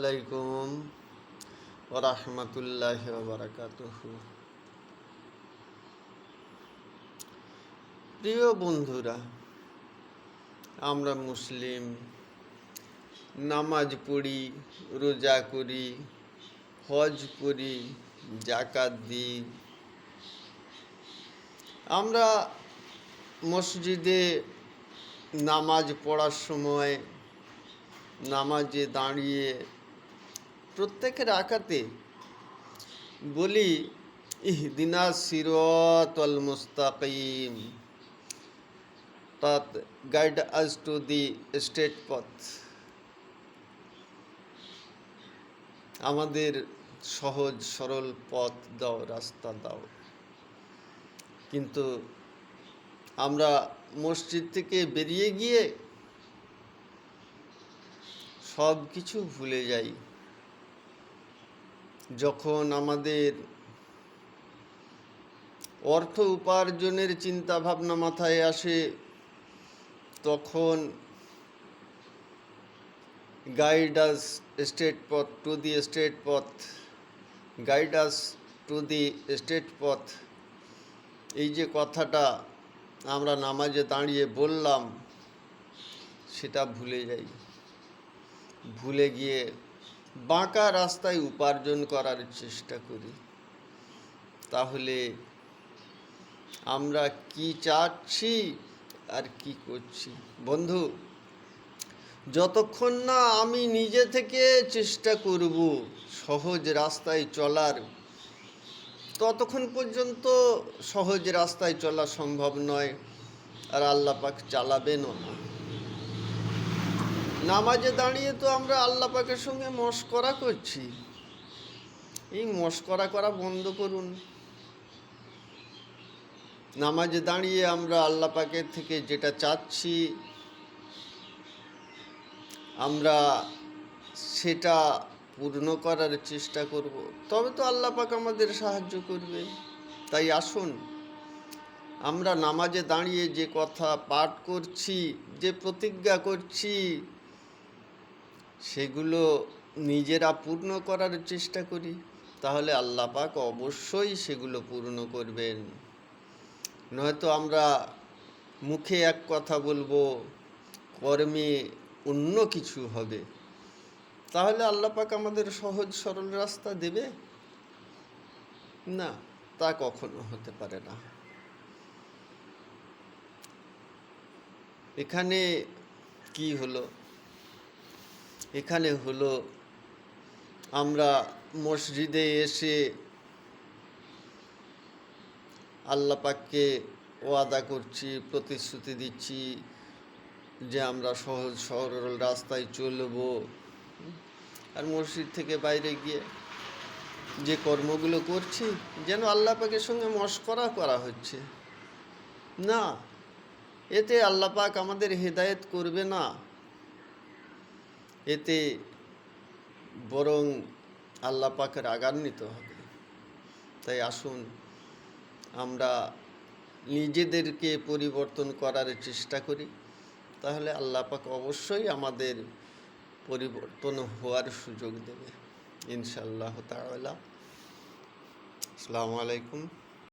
আলাইকুম ওরহমতুল্লাহ বারাকাতুহ প্রিয় বন্ধুরা, আমরা মুসলিম, নামাজ পড়ি, রোজা করি, হজ করি জাকাত দিই। আমরা মসজিদে নামাজ পড়ার সময় নামাজে দাঁড়িয়ে প্রত্যেকের আকাতে বলি ইহদিনা সিরতল মুস্তাকিম। তাত গাইড আজ টু দি স্টেট পথ আমাদের সহজ, সরল পথ দাও, রাস্তা দাও। কিন্তু আমরা মসজিদ থেকে বেরিয়ে গিয়ে সব কিছু ভুলে যাই। যখন আমাদের অর্থ উপার্জনের চিন্তা ভাবনা মাথায় আসে, তখন গাইডাস স্টেট পথ টু দি স্টেট পথ গাইডাস টু দি স্টেট পথ এই যে কথাটা আমরা নামাজে দাঁড়িয়ে বললাম, সেটা ভুলে যাই। ভুলে গিয়ে বাঁকা রাস্তায় উপার্জন করার চেষ্টা করি। তাহলে আমরা কি চাচ্ছি আর কি করছি? বন্ধু, যতক্ষণ না আমি নিজে থেকে চেষ্টা করব সহজ রাস্তায় চলার, ততক্ষণ পর্যন্ত সহজ রাস্তায় চলা সম্ভব নয় আর আল্লাহ পাক চালাবেনও না। নামাজে দাঁড়িয়ে তো আমরা আল্লাহ পাকের সঙ্গে মস্করা করছি। এই মস্করা করা বন্ধ করুন। নামাজে দাঁড়িয়ে আমরা আল্লাহ পাকের থেকে যেটা চাচ্ছি, আমরা সেটা পূর্ণ করার চেষ্টা করব। তবে তো আল্লাহ পাক আমাদের সাহায্য করবে। তাই আসুন, আমরা নামাজে দাঁড়িয়ে যে কথা পাঠ করছি, যে প্রতিজ্ঞা করছি সেগুলো নিজেরা পূর্ণ করার চেষ্টা করি। তাহলে আল্লাহ পাক অবশ্যই সেগুলো পূর্ণ করবেন। নয়তো আমরা মুখে এক কথা বলব, কর্মে অন্য কিছু হবে। তাহলে আল্লাহ পাক আমাদের সহজ সরল রাস্তা দেবে? না, তা কখনো হতে পারে না। এখানে কি হলো? এখানে হলো আমরা মসজিদে এসে আল্লাহ পাককে ওয়াদা করছি, প্রতিশ্রুতি দিচ্ছি যে আমরা সহজ সরল রাস্তায় চলব। আর মসজিদ থেকে বাইরে গিয়ে যে কর্মগুলো করছি, যেন আল্লাহ পাকের সঙ্গে মস্করা করা হচ্ছে। না, এতে আল্লাহ পাক আমাদের হেদায়েত করবে না। এতে বরং আল্লাহ পাকের আগান্বিত হবে। তাই আসুন, আমরা নিজেদেরকে পরিবর্তন করার চেষ্টা করি। তাহলে আল্লাহ পাক অবশ্যই আমাদের পরিবর্তন হওয়ার সুযোগ দেবে ইনশাল্লাহ তাআলা। আসসালামু আলাইকুম।